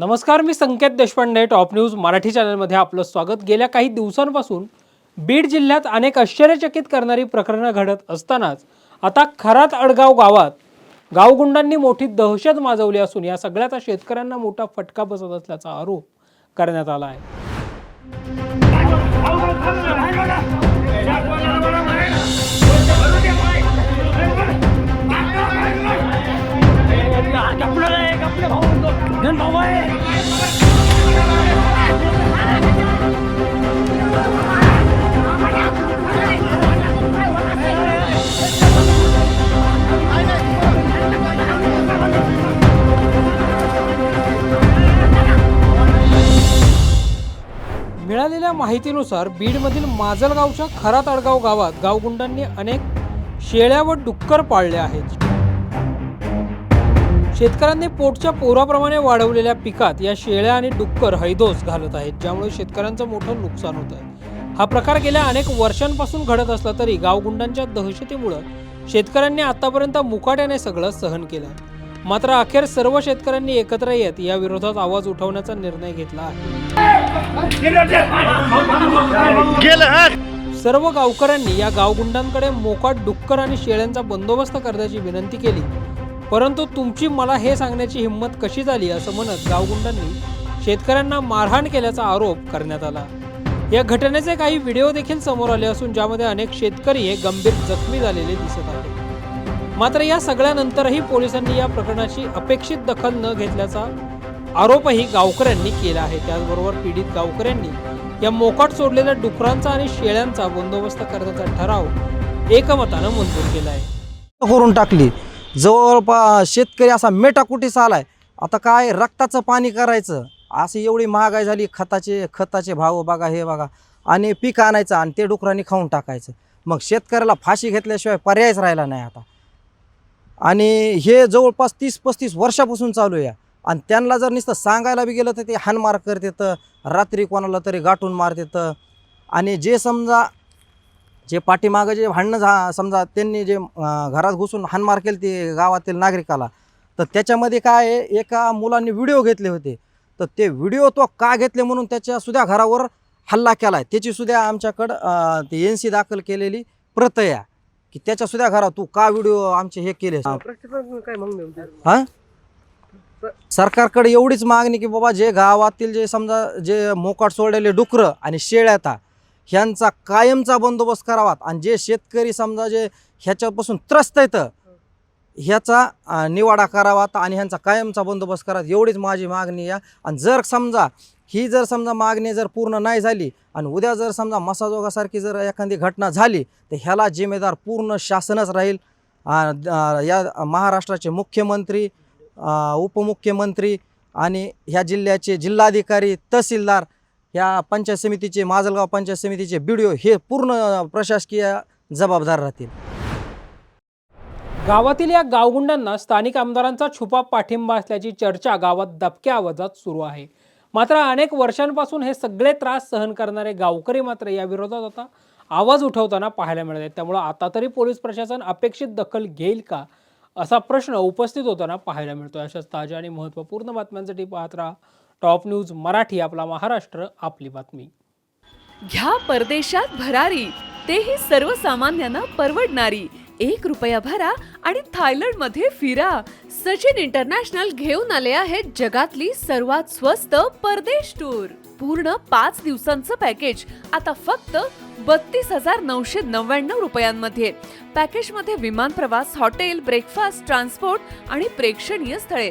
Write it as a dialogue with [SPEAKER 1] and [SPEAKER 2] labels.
[SPEAKER 1] नमस्कार मी Sanket Deshpande top news Marathi चॅनलमध्ये आपलं स्वागत. गेल्या काही दिवसांपासून बीड जिल्ह्यात अनेक आश्चर्यचकित करणारी प्रकरणं घडत असतानाच आता खरात अडगाव गावात गावगुंडांनी मोठी दहशत माजवली असून या सगळ्याचा शेतकऱ्यांना मोठा फटका बसत असल्याचा आरोप करण्यात आला आहे. मिळालेल्या माहितीनुसार बीडमधील माजलगावच्या खरा तडगाव गावात गावगुंडांनी अनेक शेळ्या व डुक्कर पाळले आहेत. शेतकऱ्यांनी पोटच्या पोराप्रमाणे वाढवलेल्या पिकात या शेळ्या आणि डुक्कर हैदोस घालत आहेत ज्यामुळे शेतकऱ्यांचं मोठं नुकसान होत आहे. हा प्रकार गेल्या अनेक वर्षांपासून घडत असला तरी गावगुंडांच्या दहशतीमुळं शेतकऱ्यांनी आतापर्यंत मुकाट्याने सगळं सहन केलं. मात्र अखेर सर्व शेतकऱ्यांनी एकत्र येत या विरोधात आवाज उठवण्याचा निर्णय घेतला आहे. सर्व गावकऱ्यांनी या गावगुंडांकडे मोकाट डुक्कर आणि शेळ्यांचा बंदोबस्त करण्याची विनंती केली. परंतु तुमची मला हे सांगण्याची हिंमत कशी झाली असं म्हणत गावगुंडांनी शेतकऱ्यांना मारहाण केल्याचा आरोप करण्यात आला. या घटनेचे काही व्हिडिओ देखील समोर आले असून ज्यामध्ये अनेक शेतकरी हे गंभीर जखमी झालेले दिसत आहेत. मात्र या सगळ्यानंतरही पोलिसांनी या प्रकरणाची अपेक्षित दखल न घेतल्याचा आरोपही गावकऱ्यांनी केला आहे. त्याचबरोबर पीडित गावकऱ्यांनी या मोकाट सोडलेल्या डुकरांचा आणि शेळ्यांचा बंदोबस्त करण्याचा ठराव एकमतानं मंजूर केला आहे.
[SPEAKER 2] करून टाकली. जवळपास शेतकरी असा मेटाकुटीस आलाय. आता काय रक्ताचं पाणी करायचं? अशी एवढी महागाई झाली खताचे खताचे भाव बघा हे बघा. आणि पीक आणायचं आणि ते डुकरांनी खाऊन टाकायचं. मग शेतकऱ्याला फाशी घेतल्याशिवाय पर्यायच राहिला नाही आता. आणि हे जवळपास तीस पस्तीस वर्षापासून चालू आहे आणि त्यांना जर नुसतं सांगायला बी गेलं तर ते हानमार करतात. रात्री कोणाला तरी गाठून मारतात. आणि जे समजा जे पाठीमागं जे भांडणं झा समजा त्यांनी जे घरात घुसून हानमार केली ते गावातील नागरिकाला तर त्याच्यामध्ये काय आहे, एका मुलांनी व्हिडिओ घेतले होते. तर ते व्हिडिओ तो का घेतले म्हणून त्याच्या सुद्धा घरावर हल्ला केला आहे त्याची सुद्धा आमच्याकडं ते एन सी दाखल केलेली प्रत आहे की त्याच्या सुद्धा घरात तू का व्हिडिओ आमचे हे केले? हां? सरकारकडे एवढीच मागणी की बाबा जे गावातील जे समजा जे मोकाट सोडलेले डुकरं आणि शेळ्या आता ह्यांचा कायमचा बंदोबस्त करावा. आणि जे शेतकरी समजा जे ह्याच्यापासून त्रस्त येतं ह्याचा निवाडा करावा आणि ह्यांचा कायमचा बंदोबस्त करावा एवढीच माझी मागणी आहे. आणि जर समजा ही जर समजा मागणी जर पूर्ण नाही झाली आणि उद्या जर समजा मसाजोगासारखी जर एखादी घटना झाली तर ह्याला जिम्मेदार पूर्ण शासनच राहील. या महाराष्ट्राचे मुख्यमंत्री उपमुख्यमंत्री आणि ह्या जिल्ह्याचे जिल्हाधिकारी तहसीलदार ह्या पंचायत समितीचे माजलगाव पंचायत समितीचे बीडीओ हे पूर्ण प्रशासकीय जबाबदार राहतील.
[SPEAKER 1] गावातील या गावगुंडांना स्थानिक आमदारांचा छुपा पाठिंबा असल्याची चर्चा गावात दबक्या आवाजात सुरू आहे. मात्र अनेक वर्षांपासून हे सगळे त्रास सहन करणारे गावकरी मात्र या विरोधात आता आवाज उठवताना पाहायला मिळत आहेत. त्यामुळे आता तरी पोलीस प्रशासन अपेक्षित दखल घेईल का असा प्रश्न उपस्थित होताना पाहायला मिळतो अशाच ताज्या आणि महत्त्वपूर्ण बातम्यांसाठी पाहत राहा टॉप न्यूज मराठी आपला महाराष्ट्र आपली बातमी.
[SPEAKER 3] घ्या परदेशात भरारी तेही सर्वसामान्यांना परवडणारी. एक रुपया भरा आणि थायलंडमध्ये फिरा. सचिन इंटरनॅशनल घेऊन आले आहेत जगातली सर्वात स्वस्त परदेश टूर. पूर्ण पाच दिवसांचं पॅकेज. आता फक्त बत्तीस हजार नऊशे नव्याण्णव रुपयांमध्ये. पॅकेजमध्ये विमान प्रवास हॉटेल ब्रेकफास्ट ट्रान्सपोर्ट आणि प्रेक्षणीय स्थळे.